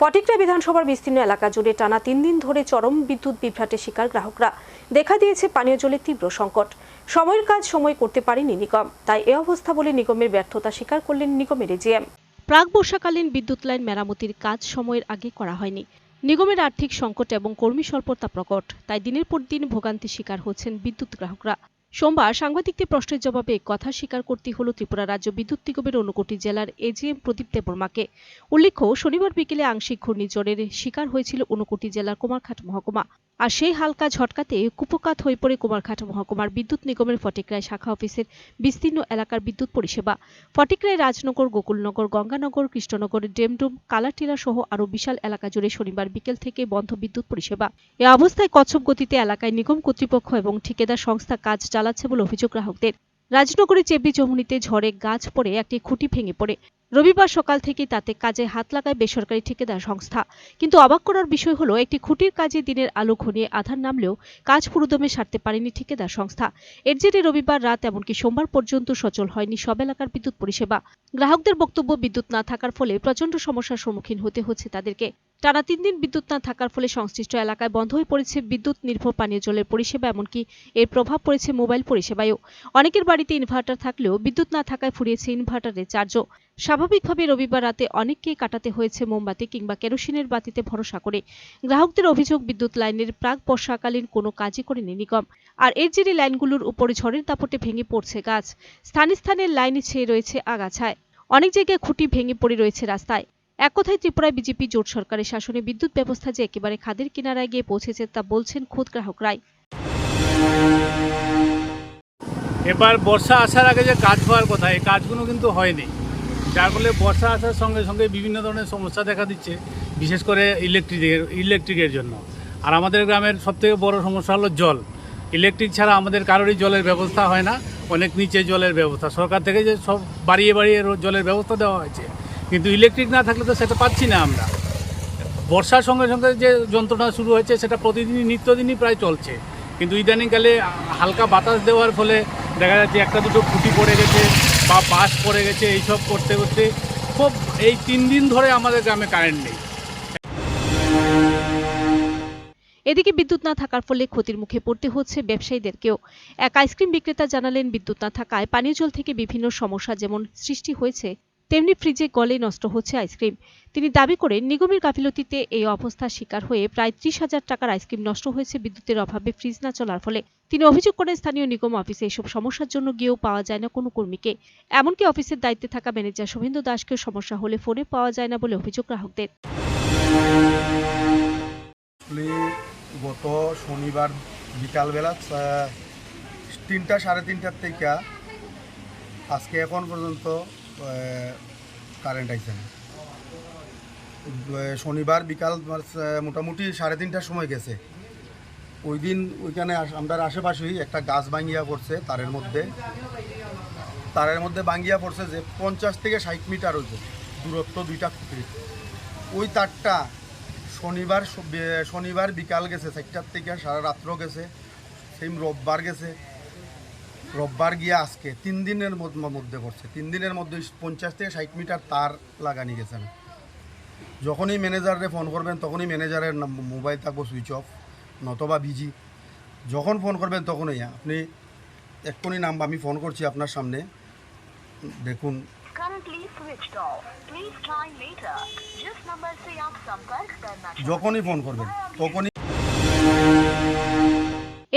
ফটিকরা বিধানসভার বিস্তীর্ণ এলাকা জুড়ে টানা তিন দিন ধরে চরম বিদ্যুৎ বিভ্রাটের শিকার গ্রাহকরা। দেখা দিয়েছে পানীয় জলের তীব্র সংকট। সময়ের কাজ সময় করতে পারেনি নিগম। তাই এ অবস্থা বলে নিগমের ব্যর্থতা স্বীকার করলেন নিগমের এজিএম। প্রাক বর্ষাকালীন বিদ্যুৎ লাইন মেরামতির কাজ সময়ের আগে করা হয়নি। নিগমের আর্থিক সংকট এবং কর্মী স্বল্পতা প্রকট, তাই দিনের পর দিন ভোগান্তি শিকার হচ্ছেন বিদ্যুৎ গ্রাহকরা। সোমবার সাংবাদিকদের প্রশ্নের জবাবে কথা স্বীকার করতে হল ত্রিপুরা রাজ্য বিদ্যুৎ নিগমের অনুকোটি জেলার এজিএম প্রদীপ দেববর্মাকে। উল্লেখ্য, শনিবার বিকেলে আংশিক ঘূর্ণিঝড়ের শিকার হয়েছিল অনুকোটি জেলার কুমারঘাট মহকুমা। আর সেই হালকা ঝটকাতে কুপকাত হয়ে পড়ে কুমারঘাট মহকুমার বিদ্যুৎ নিগমের ফটিকরায় শাখা অফিসের বিস্তীর্ণ এলাকার বিদ্যুৎ পরিষেবা। ফটিকরায় রাজনগর, গোকুলনগর, গঙ্গানগর, কৃষ্ণনগর, ডেমডুম, কালাটিলা সহ আরও বিশাল এলাকা জুড়ে শনিবার বিকেল থেকে বন্ধ বিদ্যুৎ পরিষেবা। এ অবস্থায় কচ্ছপ গতিতে এলাকায় নিগম কর্তৃপক্ষ এবং ঠিকাদার সংস্থা কাজ চালাচ্ছে বলে অভিযোগ গ্রাহকদের। রাজনগরের চেবড়ি জমুনিতে ঝড়ে গাছ পড়ে, একটি খুঁটি ভেঙে পড়ে। রবিবার সকাল থেকে তাতে কাজে হাত লাগায় বেসরকারি ঠিকাদার সংস্থা। কিন্তু অবাক করার বিষয় হলো, একটি খুঁটির কাজে দিনের আলো ঘনিয়ে আধার নামলেও কাজ পুরোদমে সারতে পারেনি ঠিকাদার সংস্থা। এর জেরে রবিবার রাত, এমনকি সোমবার পর্যন্ত সচল হয়নি সব এলাকার বিদ্যুৎ পরিষেবা। গ্রাহকদের বক্তব্য বিদ্যুৎ না থাকার ফলে প্রচণ্ড সমস্যার সম্মুখীন হতে হচ্ছে তাদেরকে। টানা তিন দিন বিদ্যুৎ না থাকার ফলে সংশ্লিষ্ট এলাকায় বন্ধ হয়ে পড়েছে বিদ্যুৎ, নির্ভর পানীয় জলের পরিষেবা এমনকি এর প্রভাব পড়েছে মোবাইল পরিষেবায়ও। অনেকের বাড়িতে ইনভার্টার থাকলেও বিদ্যুৎ না থাকায় ফুরিয়েছে ইনভার্টারের চার্জও। স্বাভাবিকভাবে রবিবার রাতে অনেককেই কাটাতে হয়েছে মোমবাতি কিংবা কেরোসিনের বাতিতে ভরসা করে। গ্রাহকদের অভিযোগ, বিদ্যুৎ লাইনের প্রাক বর্ষাকালীন কোনো কাজই করেনি নিগম। আর এর জেরে লাইনগুলোর উপরে ঝড়ের দাপটে ভেঙে পড়ছে গাছ। স্থানে স্থানে লাইনে ছেয়ে রয়েছে আগাছায়। অনেক জায়গায় খুঁটি ভেঙে পড়ে রয়েছে রাস্তায়। এক কথায় ত্রিপুরায় বিজেপি জোট সরকারের শাসনে বিদ্যুৎ ব্যবস্থা যে একেবারে খাদের কিনারায় গিয়ে পৌঁছেছে তা বলছেন খুদ গ্রাহকরাই। এবার বর্ষা আসার আগে যে কাজ হওয়ার কথা, এই কাজগুলো কিন্তু হয়নি। যার ফলে বর্ষা আসার সঙ্গে সঙ্গে বিভিন্ন ধরনের সমস্যা দেখা দিচ্ছে, বিশেষ করে ইলেকট্রিকের ইলেকট্রিকের জন্য। আর আমাদের গ্রামের সবথেকে বড় সমস্যা হলো জল। ইলেকট্রিক ছাড়া আমাদের কারোরই জলের ব্যবস্থা হয় না, অনেক নিচে জলের ব্যবস্থা। সরকার থেকে যে সব বাড়িয়ে বাড়িয়ে জলের ব্যবস্থা দেওয়া হয়েছে। কিন্তু ইলেকট্রিক না থাকলে তো সেটা পাচ্ছি না আমরা। বর্ষার সঙ্গে সঙ্গে যে যন্ত্রণা শুরু হয়েছে, সেটা প্রতিদিনই, নিত্যদিনই প্রায় চলছে। কিন্তু ইদানিংকালে হালকা বাতাস দেওয়ার ফলে দেখা যাচ্ছে একটা দুটো খুঁটি পড়ে গেছে বা বাস পড়ে গেছে, এইসব করতে করতে খুব এই তিন দিন ধরে আমাদের গ্রামে কারেন্ট নেই। এদিকে বিদ্যুৎ না থাকার ফলে ক্ষতির মুখে পড়তে হচ্ছে ব্যবসায়ীদেরকেও। এক আইসক্রিম বিক্রেতা জানালেন, বিদ্যুৎ না থাকায় পানীয় জল থেকে বিভিন্ন সমস্যা যেমন সৃষ্টি হয়েছে তেমনি ফ্রিজে গলে নষ্ট হচ্ছে আইসক্রিম। তিনি দাবি করেন, নিগমের গাফিলতিতে এই অবস্থার শিকার হয়ে প্রায় ত্রিশ হাজার টাকার আইসক্রিম নষ্ট হয়েছে বিদ্যুতের অভাবে ফ্রিজ না চলার ফলে। তিনি অভিযোগ করেন, স্থানীয় নিগম অফিসে এসব সমস্যার জন্য গিয়েও পাওয়া যায় না কোনো কর্মীকে। এমনকি অফিসের দায়িত্বে থাকা ম্যানেজার শুভেন্দু দাসকেও সমস্যা হলে ফোনে পাওয়া যায় না বলে অভিযোগ গ্রাহকদের। গত শনিবার বিকালবেলা তিনটা সাড়ে তিনটার থেকে আজকে এখন পর্যন্ত কারেন্ট আইছে না। শনিবার বিকাল মোটামুটি সাড়ে তিনটার সময় গেছে। ওই দিন ওইখানে আমরা আশেপাশেই একটা গাছ ভাঙ্গিয়া পড়ছে তারের মধ্যে। তারের মধ্যে ভাঙ্গিয়া পড়ছে যে পঞ্চাশ থেকে ষাট মিটার হইছে দূরত্ব দুইটা খুঁটি ওই তারটা শনিবার শনিবার বিকাল গেছে, চারটার থেকে সারা রাত্র গেছে সেই রোববার গেছে। রোববার গিয়ে আজকে তিন দিনের মধ্যে করছে। তিন দিনের মধ্যে পঞ্চাশ থেকে ষাট মিটার তার লাগানি গেছেন। যখনই ম্যানেজারে ফোন করবেন তখনই ম্যানেজারের মোবাইল থাকব সুইচ অফ নতবা বিজি যখন ফোন করবেন তখনই আপনি এক্ষুনি নাম আমি ফোন করছি আপনার সামনে। দেখুন। যখনই ফোন করবেন তখনই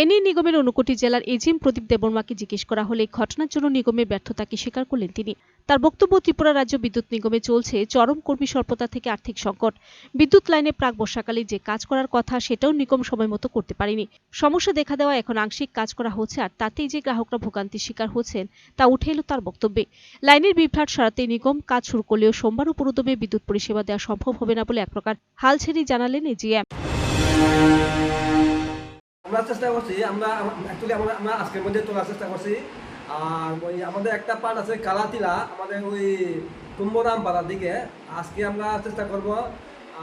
এ নিগমের ঊনকোটি জেলার এজিএম প্রদীপ দেববর্মাকে জিজ্ঞেস করা হলে ঘটনার জন্য নিগমের ব্যর্থতাকে স্বীকার করলেন তিনি। তার বক্তব্য, ত্রিপুরা রাজ্য বিদ্যুৎ নিগমে চলছে চরম কর্মী স্বল্পতা থেকে আর্থিক সংকট। বিদ্যুৎ লাইনে প্রাক বর্ষাকালে যে কাজ করার কথা, সেটাও নিগম সময় মতো করতে পারেনি। সমস্যা দেখা দেওয়া এখন আংশিক কাজ করা হচ্ছে আর তাতেই যে গ্রাহকরা ভোগান্তির শিকার হচ্ছেন, তা উঠে এলো তার বক্তব্যে। লাইনের বিভ্রাট সরাতে নিগম কাজ শুরু করলেও সোমবার ও পুরোদমে বিদ্যুৎ পরিষেবা দেওয়া সম্ভব হবে না বলে এক প্রকার হাল ছেড়েই জানালেন এজিএম। আমরা চেষ্টা করছি, আমরা অ্যাকচুয়ালি আমরা আমরা আজকের মধ্যে তোলার চেষ্টা করছি। আর ওই আমাদের একটা পার্ট আছে, কালাতিলা, আমাদের ওই কুম্ভরাম পাড়ার দিকে। আজকে আমরা চেষ্টা করব,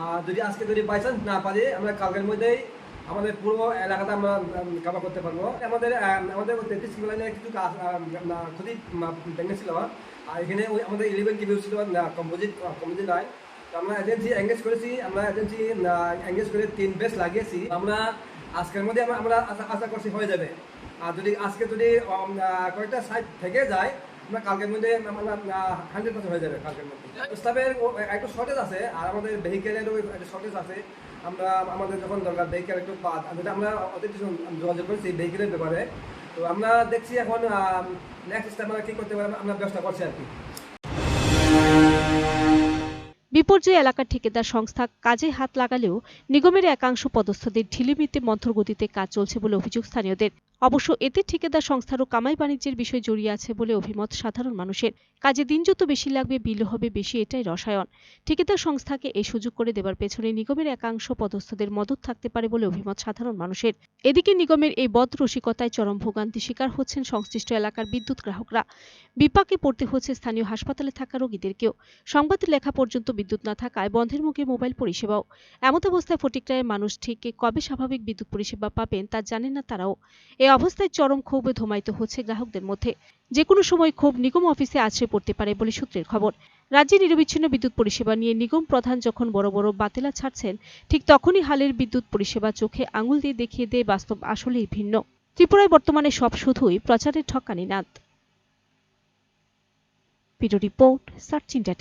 আর যদি আজকে যদি বাই চান্স না পারি, আমরা কালকের মধ্যেই আমাদের পুরো এলাকাটা আমরা কাভার করতে পারব। আমাদের আমাদের তেত্রিশ কিলো লাইনে কিছু কাজ খুবই ভেঙেছিল আর এখানে ওই আমাদের ইলেভেন কিলো ছিল কম্পোজিট কম্পোজিট লাইন আমরা এজেন্সি এঙ্গেজ করেছি, আমরা এজেন্সি এঙ্গেজ করে তিন বেস লাগিয়েছি। আমরা আজকের মধ্যে আমরা আশা- করছি হয়ে যাবে। আর যদি আজকে যদি কয়েকটা সাইট থেকে যায়, আমরা কালকের মধ্যে হান্ড্রেড পার্সেন্ট হয়ে যাবে কালকের মধ্যে। স্টাফের একটু শর্টেজ আছে, আর আমাদের ভেহিকেলেরও একটু শর্টেজ আছে। আমরা আমাদের যখন দরকার ভেহিকেল একটু পা যেটা আমরা অতি কিছু যোগাযোগ করেছি ভেহিকেলের ব্যাপারে। তো আমরা দেখছি এখন নেক্সট স্টেপ আমরা কী করতে পারি আমরা ব্যবস্থা করছি আর কি। বিপর্যয় এলাকার ঠিকাদার সংস্থা কাজে হাত লাগালেও নিগমের একাংশ পদস্থদের ঢিলিমিতে মন্থর গতিতে কাজ চলছে বলে অভিযোগ স্থানীয়দের। অবশ্য এতে ঠিকাদার সংস্থারও কামাই বাণিজ্যের বিষয় জড়িয়ে আছে বলে অভিমত সাধারণ মানুষের। কাজে দিন যত বেশি লাগবে, বিল হবে বেশি, এটাই রসায়ন। ঠিকাদার সংস্থাকে এই সুযোগ করে দেবার পেছনে নিগমের একাংশ পদস্থদের মদত থাকতে পারে বলে অভিমত সাধারণ মানুষের। এদিকে নিগমের এই বদ রসিকতায় চরম ভোগান্তি শিকার হচ্ছেন সংশ্লিষ্ট এলাকার বিদ্যুৎ গ্রাহকরা। বিপাকে পড়তে হচ্ছে স্থানীয় হাসপাতালে থাকা রোগীদেরকেও সংবাদ লেখা পর্যন্ত বিদ্যুৎ না থাকায় বন্ধের মুখে মোবাইল পরিষেবাও। এমত অবস্থায় ফটিকরায়ের মানুষ ঠিক কবে স্বাভাবিক বিদ্যুৎ পরিষেবা পাবেন তা জানেন না তারাও। এই অবস্থায় চরম ক্ষোভে ধোমায়িত হচ্ছে গ্রাহকদের মধ্যে। যে কোনো সময় ক্ষোভ নিগম অফিসে আছড়ে পড়তে পারে বলে সূত্রের খবর। রাজ্যে নিরবিচ্ছিন্ন বিদ্যুৎ পরিষেবা নিয়ে নিগম প্রধান যখন বড় বড় বাতেলা ছাড়ছেন, ঠিক তখনই হালের বিদ্যুৎ পরিষেবা চোখে আঙুল দিয়ে দেখিয়ে দেয় বাস্তব আসলেই ভিন্ন। ত্রিপুরায় বর্তমানে সব শুধুই প্রচারের ঠকানি ভিডিও রিপোর্ট, সার্চ ইন্ডিয়া